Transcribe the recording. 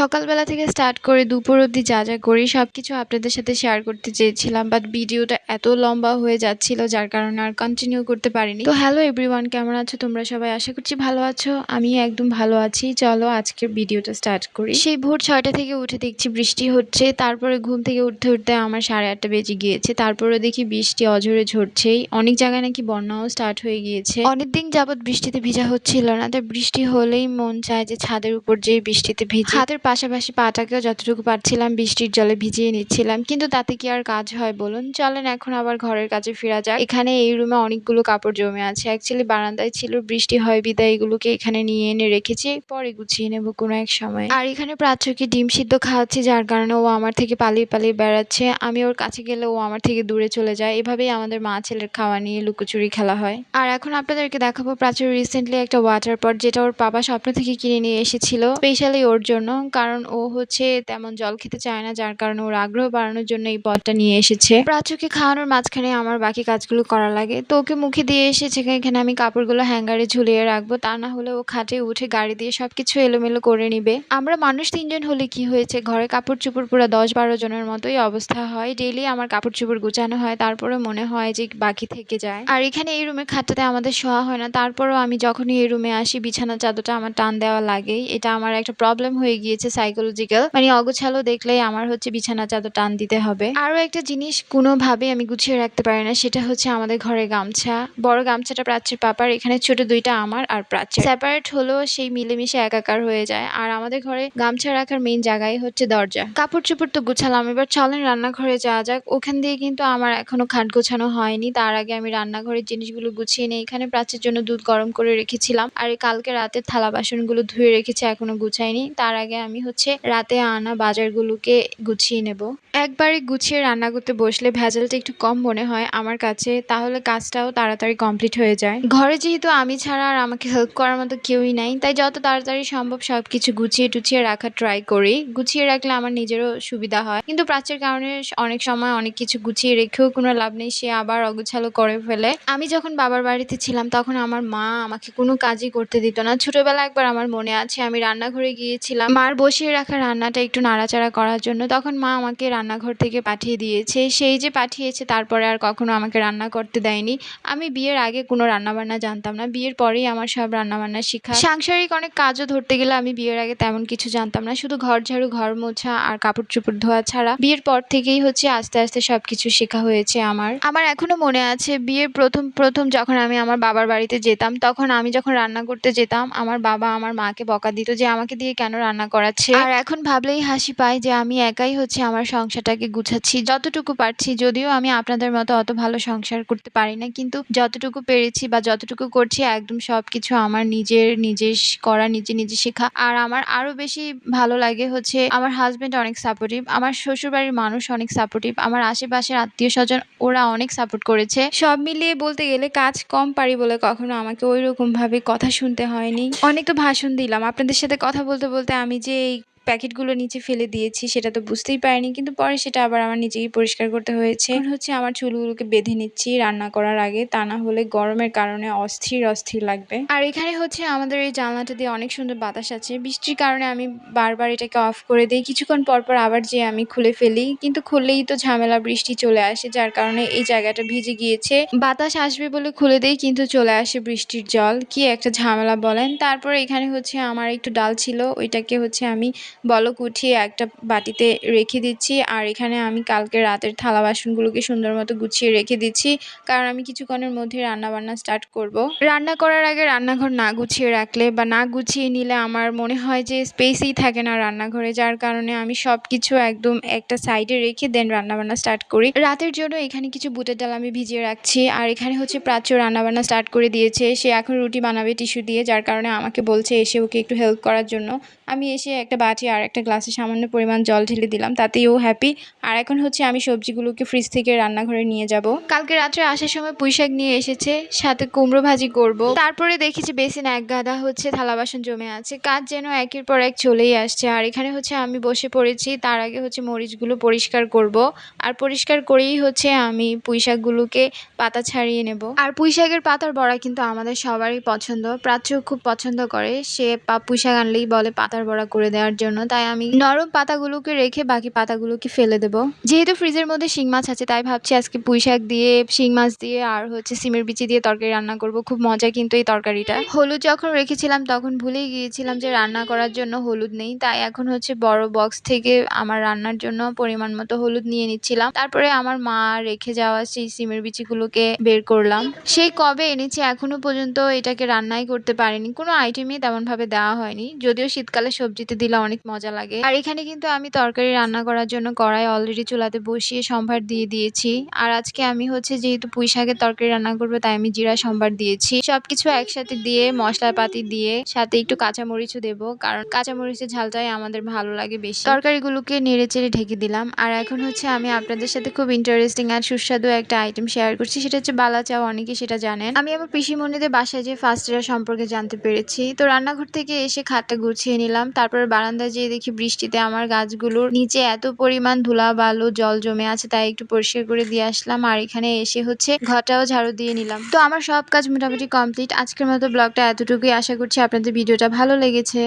সকালবেলা থেকে স্টার্ট করে দুপুর অবধি যা যা করি সব কিছু আপনাদের সাথে শেয়ার করতে চেয়েছিলাম বাট ভিডিওটা এত লম্বা হয়ে যাচ্ছিল, যার কারণে আর কন্টিনিউ করতে পারিনি। তো হ্যালো এভরিওয়ান কেমন আছো? তোমরা সবাই আশা করছি ভালো আছো। আমি একদম ভালো আছি। চলো আজকের ভিডিওটা স্টার্ট করি। সেই ভোর ছয়টা থেকে উঠে দেখছি বৃষ্টি হচ্ছে। তারপরে ঘুম থেকে উঠতে উঠতে আমার সাড়ে আটটা বেজে গিয়েছে। তারপরে দেখি বৃষ্টি অঝরে ঝরছেই। অনেক জায়গায় নাকি বন্যাও স্টার্ট হয়ে গিয়েছে। অনেকদিন যাবৎ বৃষ্টিতে ভিজা হচ্ছিল না। তাই বৃষ্টি হলেই মন চায় যে ছাদের উপর যে বৃষ্টিতে ভিজে। হাতের পাশাপাশি পাটাকেও যতটুকু পারছিলাম বৃষ্টির জলে ভিজিয়ে নিচ্ছিলাম, কিন্তু তাতে কি আর কাজ হয় বলুন? চলেন এখন আবার ঘরের কাছে ফেরা যাক। এখানে এই রুমে অনেকগুলো কাপড় জমে আছে। অ্যাকচুয়ালি বারান্দায় ছিল, বৃষ্টি হয় বিদায় এগুলোকে এখানে নিয়ে এনে রেখেছি পরে গুছিয়ে নেব কোনো এক সময়। আর এখানে প্রাচ্যকে ডিম সিদ্ধ খাওয়াচ্ছি, যার কারণে ও আমার থেকে পালিয়ে পালিয়ে বেড়াচ্ছে। আমি ওর কাছে গেলে ও আমার থেকে দূরে চলে যায়। এভাবেই আমাদের মা ছেলের খাওয়া নিয়ে লুকোচুরি খেলা হয়। আর এখন আপনাদেরকে দেখাবো প্রাচুর রিসেন্টলি একটা ওয়াটার পট যেটা ওর বাবা স্বপ্ন থেকে কিনে নিয়ে এসেছিল স্পেশালি ওর জন্য। কারণ ও হচ্ছে তেমন জল খেতে চায় না, যার কারণে ওর আগ্রহ বাড়ানোর জন্য এই পটটা নিয়ে এসেছে। প্রাচুকে খাওয়ানোর মাঝখানে আমার বাকি কাজগুলো করা লাগে। তো ওকে মুখে দিয়ে এসেছে এখানে আমি কাপড়গুলো হ্যাঙ্গারে ঝুলিয়ে রাখব, তা না হলে ও খাটে উঠে গাড়ি দিয়ে সবকিছু এলোমেলো করে নিবে। আমরা মানুষ তিনজন হলে কি হয়েছে? ঘরে কাপড় চোপড় পুরো দশ বারো জনের মতোই অবস্থা হয়। ডেইলি আমার কাপড় চোপড় গুছানো হয় তারপরে মনে হয় যে বাকি থেকে যায়। আর এখানে এই রুমের খাটটাতে আমাদের শোয়া হয় না। তারপরেও আমি যখনই এই রুমে আসি বিছানা চাদরটা আমার টান দেওয়া লাগেই। এটা আমার একটা প্রবলেম হয়ে গিয়েছে। সাইকোলজিক্যাল মানে অগোছালো দেখলেই আমার হচ্ছে বিছানা চাদর টান দিতে হবে। আরও একটা জিনিস কোনোভাবে আমি গুছিয়ে রাখতে পারি না, সেটা হচ্ছে আমাদের ঘরে গামছা। বড় গামছাটা প্রাচ্যের পাপার, এখানে ছোট দুইটা আমার আর প্রাচ্যের। সেপারেট হলেও সেই মিলেমিশে একাকার হয়ে যায়। আর আমাদের ঘরে গামছা রাখার মেইন জায়গায় হচ্ছে দরজা। কাপড় চোপড় তো গুছালাম, এবার চলেন রান্নাঘরে যাওয়া যাক। ওখান দিয়ে কিন্তু আমার এখনও খাট গোছানো হয়নি। তার আগে আমি রান্নাঘরের জিনিসগুলো গুছিয়ে নিই এখানে প্রাচ্যের জন্য দুধ গরম করে রেখেছিলাম। আর কালকে রাতের থালা বাসনগুলো ধুয়ে রেখেছি, এখনও গুছাইনি। তার আগে আমি হচ্ছে রাতে আনা বাজারগুলোকে গুছিয়ে নেব। একবারে গুছিয়ে রান্না করতে বসলে ভেজালটা একটু কম মনে হয় আমার কাছে, তাহলে কাজটাও তাড়াতাড়ি কমপ্লিট হয়ে যায়। ঘরে যেহেতু আমি ছাড়া আর আমাকে হেল্প করার মতো কেউই নাই, তাই যত তাড়াতাড়ি সম্ভব সব কিছু গুছিয়ে টুছিয়ে রাখার ট্রাই করি। গুছিয়ে রাখলে আমার নিজেরও সুবিধা হয়। কিন্তু প্রাচ্যের কারণে অনেক সময় অনেক কিছু গুছিয়ে রেখেও কোনো লাভ নেই, সে আবার অগোছালো করে ফেলে। আমি যখন বাবার বাড়িতে ছিলাম, তখন আমার মা আমাকে কোনো কাজই করতে দিত না। ছোটবেলা একবার আমার মনে আছে, আমি রান্নাঘরে গিয়েছিলাম। মার বসিয়ে রাখা রান্নাটা একটু নাড়াচাড়া করার জন্য, তখন মা আমাকে রান্নাঘর থেকে পাঠিয়ে দিয়েছে। সেই যে পাঠিয়েছে, তারপরে আর কখনো আমাকে রান্না করতে দেয়নি। আমি বিয়ের আগে কোনো রান্নাবান্না জানতাম না। বিয়ের পরেই আমার সব রান্নাবান্না শেখা সাংসারিক অনেক কাজও ধরতে গেলে আমি বিয়ের আগে তেমন কিছু জানতাম না। শুধু ঘর ঝাড়ু, ঘর মোছা আর কাপড় চোপড় ধোয়া ছাড়া। বিয়ের পর থেকেই হচ্ছে আস্তে আস্তে সব কিছু শেখা হয়েছে আমার। আমার এখনও মনে আছে, বিয়ের প্রথম প্রথম যখন আমি আমার বাবার বাড়িতে যেতাম, তখন আমি যখন রান্না করতে যেতাম, আমার বাবা আমার মাকে বকা দিত যে, আমাকে দিয়ে কেন রান্না করাচ্ছে। আর এখন ভাবলেই হাসি পায় যে আমি একাই হচ্ছে আমার সংসারটাকে গুছাচ্ছি। যতটুকু পারছি, যদিও আমি আপনাদের মতো অত ভালো সংসার করতে পারি না, কিন্তু যতটুকু পেরেছি বা যতটুকু করছি, একদম সব কিছু আমার নিজের নিজের করা, নিজে নিজে শেখা। আর আমার আরও বেশি ভালো লাগে হচ্ছে আমার হাজবেন্ড অনেক সাপোর্টিভ আমার শ্বশুর বাড়ির মানুষ অনেক সাপোর্টিভ আমার আশেপাশের আত্মীয় স্বজন ওরা অনেক সাপোর্ট করেছে। সব মিলিয়ে বলতে গেলে কাজ কম পারি বলে কখনো আমাকে ওই রকম ভাবে কথা শুনতে হয়নি। অনেক তো ভাষণ দিলাম, আপনাদের সাথে কথা বলতে বলতে আমি যে এই প্যাকেটগুলো নিচে ফেলে দিয়েছি, সেটা তো বুঝতেই পারিনি। কিন্তু পরে সেটা আবার আমার নিজেই পরিষ্কার করতে হয়েছে। হচ্ছে আমার চুলগুলোকে বেঁধে নিচ্ছি রান্না করার আগে। তা না হলে গরমের কারণে অস্থির অস্থির লাগবে। আর এখানে হচ্ছে আমাদের এই জানলাটা দিয়ে অনেক সুন্দর বাতাস আছে। বৃষ্টির কারণে আমি বারবার এটাকে অফ করে দিই। কিছুক্ষণ পর পর আবার যে আমি খুলে ফেলি। কিন্তু খুললেই তো ঝামেলা, বৃষ্টি চলে আসে, যার কারণে এই জায়গাটা ভিজে গিয়েছে। বাতাস আসবে বলে খুলে দেই, কিন্তু চলে আসে বৃষ্টির জল। কি একটা ঝামেলা বলেন। তারপরে এখানে হচ্ছে আমার একটু ডাল ছিল। ওইটাকে হচ্ছে আমি বলক উঠিয়ে একটা বাটিতে রেখে দিচ্ছি। আর এখানে আমি কালকে রাতের থালা বাসনগুলোকে সুন্দর মতো গুছিয়ে রেখে দিচ্ছি। কারণ আমি কিছুক্ষণের মধ্যে রান্না বান্না স্টার্ট করব। রান্না করার আগে রান্নাঘর না গুছিয়ে রাখলে বা না গুছিয়ে নিলে আমার মনে হয় যে স্পেসই থাকে না রান্নাঘরে। যার কারণে আমি সব কিছু একদম একটা সাইডে রেখে দেন রান্নাবান্না স্টার্ট করি। রাতের জন্য এখানে কিছু বুটের ডাল আমি ভিজিয়ে রাখছি। আর এখানে হচ্ছে প্রাচ্য রান্নাবান্না স্টার্ট করে দিয়েছে। সে এখন রুটি বানাবে টিস্যু দিয়ে, যার কারণে আমাকে বলছে এসে ওকে একটু হেল্প করার জন্য। আমি এসে একটা বাটি আর একটা গ্লাসে সামান্য পরিমাণ জল ঢেলে দিলাম, তাতেই ও হ্যাপি আর এখন হচ্ছে আমি সবজিগুলোকে ফ্রিজ থেকে রান্নাঘরে নিয়ে যাব। কালকে রাত্রে আসার সময় পুঁইশাক নিয়ে এসেছে, সাথে কুমড়ো ভাজি করব। তারপরে দেখেছি বেসিন এক গাদা হচ্ছে থালা বাসন জমে আছে। কাজ যেন একের পর এক চলেই আসছে। আর এখানে হচ্ছে আমি বসে পড়েছি, তার আগে হচ্ছে মরিচগুলো পরিষ্কার করব। আর পরিষ্কার করেই হচ্ছে আমি পুঁইশাকগুলোকে পাতা ছাড়িয়ে নেব। আর পুঁই শাকের পাতার বড়া কিন্তু আমাদের সবারই পছন্দ। প্রাচ্য খুব পছন্দ করে। সে পা, পুঁই আনলেই বলে পাতার বড়া করে দেওয়ার জন্য। তাই আমি নরম পাতাগুলোকে রেখে বাকি পাতাগুলোকে ফেলে দেব। যেহেতু ফ্রিজের মধ্যে শিং মাছ আছে, তাই ভাবছি আজকে পুঁই শাক দিয়ে, শিং মাছ দিয়ে, আর হচ্ছে সিমের বিচি দিয়ে তরকারি রান্না করব। খুব মজা কিন্তু এই তরকারিটা। হলুদ যখন রেখেছিলাম, তখন ভুলেই গিয়েছিলাম যে রান্না করার জন্য হলুদ নেই। তাই এখন হচ্ছে বড় বক্স থেকে আমার রান্নার জন্য পরিমাণ মতো হলুদ নিয়ে নিচ্ছিলাম। তারপরে আমার মা রেখে যাওয়া সেই সিমের বিচিগুলোকে বের করলাম। সেই কবে এনেছি এখনও পর্যন্ত এটাকে রান্নাই করতে পারিনি। কোনো আইটেমই তেমন ভাবে দেওয়া হয়নি। যদিও শীতকালে সবজিতে দিলে অনেক মজা লাগে। আর এখানে কিন্তু আমি তরকারি রান্না করার জন্য কড়াই অলরেডি চুলাতে বসিয়ে সম্ভার দিয়ে দিয়েছি। আর আজকে আমি হচ্ছে যেহেতু পুঁই শাকের তরকারি রান্না করব, তাই আমি জিরা সম্ভার দিয়েছি। সবকিছু একসাথে দিয়ে, মশলাপাতি দিয়ে, সাথে একটু কাঁচামরিচও দেবো, কারণ কাঁচামরিচের ঝালটাই আমাদের ভালো লাগে বেশি। তরকারিগুলোকে নেড়ে চেড়ে ঢেকে দিলাম। আর এখন হচ্ছে আমি আপনাদের সাথে খুব ইন্টারেস্টিং আর সুস্বাদু একটা আইটেম শেয়ার করছি, সেটা হচ্ছে বালা চাও অনেকে সেটা জানেন। আমি আমার পিসিমণিদের বাসায় যে ফার্স্ট সম্পর্কে জানতে পেরেছি। তো রান্নাঘর থেকে এসে খাটটা গুছিয়ে নিলাম। তারপর বারান্দায় যেয়ে দেখি বৃষ্টিতে আমার গাছগুলোর নিচে এত পরিমাণ ধুলা বালু জল জমে আছে, তাই একটু পরিষ্কার করে দিয়ে আসলাম। আর এখানে এসে হচ্ছে ঘরটাও ঝাড়ু দিয়ে নিলাম। তো আমার সব কাজ মোটামুটি কমপ্লিট আজকের মতো ব্লগটা এতটুকুই। আশা করছি আপনাদের ভিডিওটা ভালো লেগেছে।